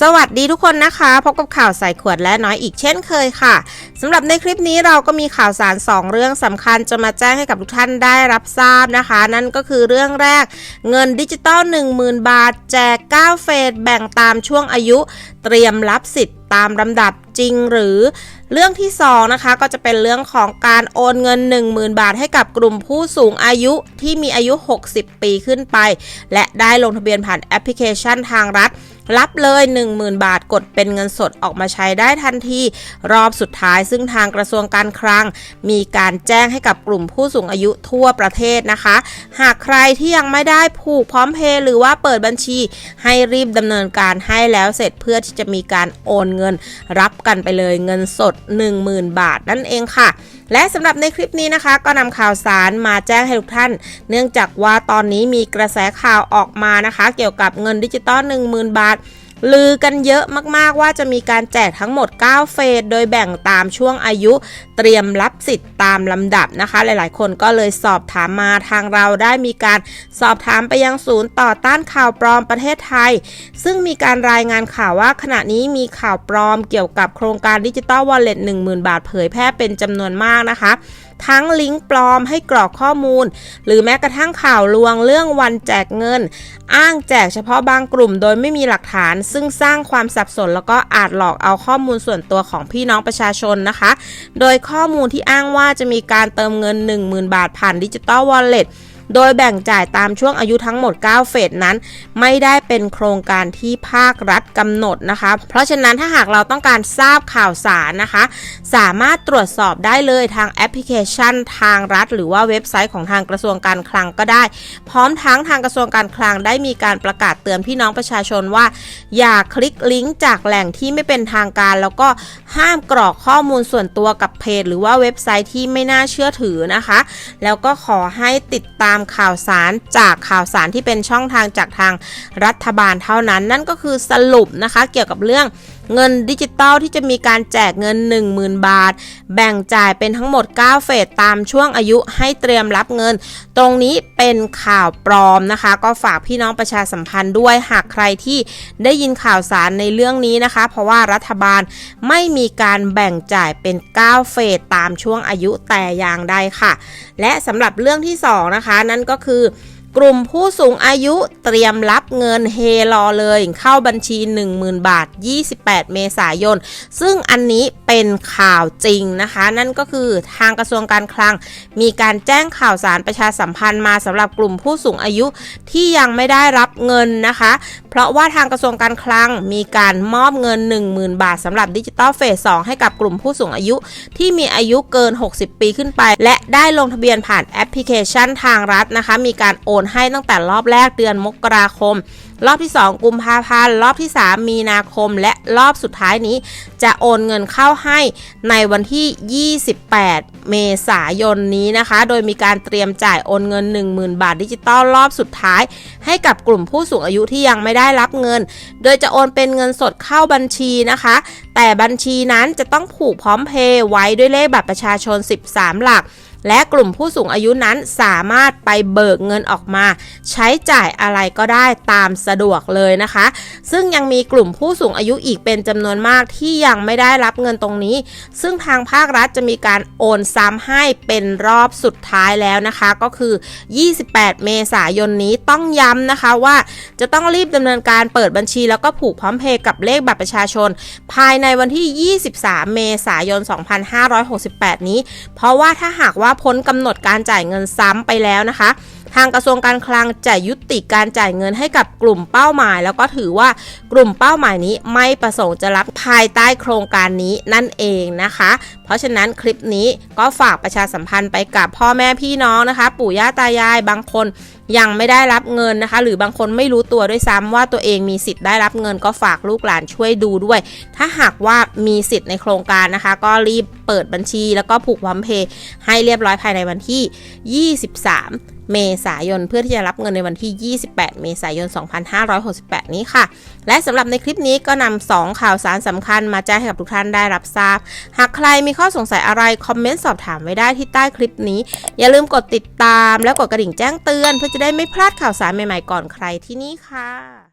สวัสดีทุกคนนะคะพบกับข่าวใส่ขวดและน้อยอีกเช่นเคยค่ะสำหรับในคลิปนี้เราก็มีข่าวสาร 2 เรื่องสำคัญจะมาแจ้งให้กับทุกท่านได้รับทราบนะคะ นั่นก็คือเรื่องแรก เงินดิจิตอล10,000 บาท แจก 9 เฟสแบ่งตามช่วงอายุ เตรียมรับสิทธิ์ตามลำดับจริงหรือเรื่องที่2นะคะก็จะเป็นเรื่องของการโอนเงิน 10,000 บาทให้กับกลุ่มผู้สูงอายุที่มีอายุ 60 ปีขึ้นไป และได้ลงทะเบียนผ่านแอปพลิเคชันทางรัฐ รับเลย 10,000 บาทกดเป็นเงินสดออกมาใช้ได้ทันทีรอบสุดท้าย ซึ่งทางกระทรวงการคลัง มีการแจ้งให้กับกลุ่มผู้สูงอายุทั่วประเทศนะคะ หากใครที่ยังไม่ได้ผูกพร้อมเพย์หรือว่าเปิดบัญชี ให้รีบดำเนินการให้แล้วเสร็จเพื่อที่จะมีการโอนเงิน รับกันไปเลยเงินสด 10,000 บาทนั่นเองค่ะ และสำหรับในคลิปนี้นะคะ ก็นำข่าวสารมาแจ้งให้ทุกท่าน เนื่องจากว่าตอนนี้มีกระแสข่าวออกมานะคะ เกี่ยวกับเงินดิจิตอล10,000 บาท ลือกันเยอะมากๆว่าจะมีการแจกทั้งหมด 9 เฟส โดยแบ่งตามช่วงอายุ เตรียมรับสิทธิ์ตามลำดับนะคะ หลายๆ คนก็เลยสอบถามมาทางเราได้มีการสอบถามไปยังศูนย์ต่อต้านข่าวปลอมประเทศไทย ซึ่งมีการรายงานข่าวว่าขณะนี้มีข่าวปลอมเกี่ยวกับโครงการดิจิตอลวอลเล็ต10,000 บาทเผยแพร่เป็นจำนวนมากนะคะ ทั้งลิงก์ปลอมให้กรอกข้อมูล หรือแม้กระทั่งข่าวลวงเรื่องวันแจกเงิน อ้างแจกเฉพาะบางกลุ่มโดยไม่มีหลักฐาน ซึ่งสร้างความสับสนแล้วก็อาจหลอกเอาข้อมูลส่วนตัวของพี่น้องประชาชนนะคะ โดยข้อมูลที่อ้างว่าจะมีการเติมเงิน 10,000 บาทผ่านดิจิตอลวอลเล็ต โดยแบ่งจ่ายตามช่วงอายุทั้งหมด 9 เฟสนั้น ไม่ได้เป็นโครงการที่ภาครัฐกำหนดนะคะ เพราะฉะนั้นถ้าหากเราต้องการทราบข่าวสารนะคะ สามารถตรวจสอบได้เลยทางแอปพลิเคชัน ทางรัฐ หรือว่าเว็บไซต์ของทางกระทรวงการคลังก็ได้ พร้อมทั้งทางกระทรวงการคลังได้มีการประกาศเตือนพี่น้องประชาชนว่า อย่าคลิกลิงก์จากแหล่งที่ไม่เป็นทางการ แล้วก็ห้ามกรอกข้อมูลส่วนตัวกับเพจ หรือว่าเว็บไซต์ที่ไม่น่าเชื่อถือนะคะ แล้วก็ขอให้ติดตามข่าวสารจากข่าวสารที่เป็นช่องทางจากทางรัฐบาลเท่านั้น นั่นก็คือสรุปนะคะเกี่ยวกับเรื่อง เงินดิจิตอลที่จะมีการแจกเงิน 10,000 บาท แบ่งจ่ายเป็นทั้งหมด 9 เฟสตามช่วงอายุให้เตรียมรับเงิน ตรงนี้เป็นข่าวปลอมนะคะ ก็ฝากพี่น้องประชาสัมพันธ์ด้วยหากใครที่ได้ยินข่าวสารในเรื่องนี้นะคะ เพราะว่ารัฐบาลไม่มีการแบ่งจ่ายเป็น 9 เฟสตามช่วงอายุแต่อย่างใดค่ะ และสำหรับเรื่องที่2นะคะนั่นก็คือ กลุ่มผู้สูงอายุเตรียมรับเงินเฮรอเลย เข้าบัญชี 10,000 บาท 28 เมษายน ซึ่งอันนี้เป็นข่าวจริงนะคะ นั่นก็คือทางกระทรวงการคลัง มีการแจ้งข่าวสารประชาสัมพันธ์มาสำหรับกลุ่มผู้สูงอายุที่ยังไม่ได้รับเงินนะคะเพราะว่าทางกระทรวงการคลังมีการมอบเงิน 10,000 บาทสำหรับดิจิตอลเฟส 2 ให้กับกลุ่มผู้สูงอายุ ที่มีอายุเกิน 60 ปีขึ้นไป และได้ลงทะเบียนผ่านแอปพลิเคชันทางรัฐนะคะ มีการโอนให้ตั้งแต่รอบแรกเดือนมกราคม รอบที่ 2 กุมภาพันธ์ รอบที่ 3 มีนาคม และรอบสุดท้ายนี้ จะโอนเงินเข้าให้ในวันที่ 28 เมษายนนี้นะคะ โดยมีการเตรียมจ่ายโอนเงิน 10,000 บาทดิจิตอลรอบสุดท้าย ให้กับกลุ่มผู้สูงอายุที่ยังไม่ได้รับเงิน โดยจะโอนเป็นเงินสดเข้าบัญชีนะคะ แต่บัญชีนั้นจะต้องผูกพร้อมเพย์ไว้ด้วยเลขบัตรประชาชน 13 หลัก และกลุ่มผู้สูงอายุนั้นสามารถไปเบิกเงินออกมา ใช้จ่ายอะไรก็ได้ตามสะดวกเลยนะคะ ซึ่งยังมีกลุ่มผู้สูงอายุอีกเป็นจำนวนมากที่ยังไม่ได้รับเงินตรงนี้ ซึ่งทางภาครัฐจะมีการโอนซ้ำให้เป็นรอบสุดท้ายแล้วนะคะ ก็คือ 28 เมษายนนี้ต้องย้ำนะคะว่า จะต้องรีบดำเนินการเปิดบัญชี แล้วก็ผูกพร้อมเพย์กับเลขบัตรประชาชน ภายในวันที่ 23 เมษายน 2568 นี้ เพราะว่าถ้าหากว่าพ้นกำหนดการจ่ายเงินซ้ำไปแล้วนะคะางกระทรวงการคลังจะยุติการจ่ายเงินให้กับกลุ่มเป้าหมาย แล้วก็ถือว่ากลุ่มเป้าหมายนี้ไม่ประสงค์จะรับภายใต้โครงการนี้นั่นเองนะคะ เพราะฉะนั้นคลิปนี้ก็ฝากประชาสัมพันธ์ไปกับพ่อแม่พี่น้องนะคะ ปู่ย่าตายายบางคนยังไม่ได้รับเงินนะคะ หรือบางคนไม่รู้ตัวด้วยซ้ำว่าตัวเองมีสิทธิ์ได้รับเงินก็ฝากลูกหลานช่วยดูด้วย ถ้าหากว่ามีสิทธิ์ในโครงการนะคะ ก็รีบเปิดบัญชี แล้วก็ผูกพร้อมเพย์ให้เรียบร้อยภายในวันที่ 23 เมษายน เพื่อที่จะรับเงินในวันที่ 28 เมษายน 2568 นี้ค่ะ และสำหรับในคลิปนี้ก็นำ2ข่าวสารสำคัญมาแจ้งให้กับทุกท่านได้รับทราบ หากใครมีข้อสงสัยอะไร คอมเมนต์สอบถามไว้ได้ที่ใต้คลิปนี้ อย่าลืมกดติดตาม และกดกระดิ่งแจ้งเตือน เพื่อจะได้ไม่พลาดข่าวสารใหม่ๆก่อนใครที่นี่ค่ะ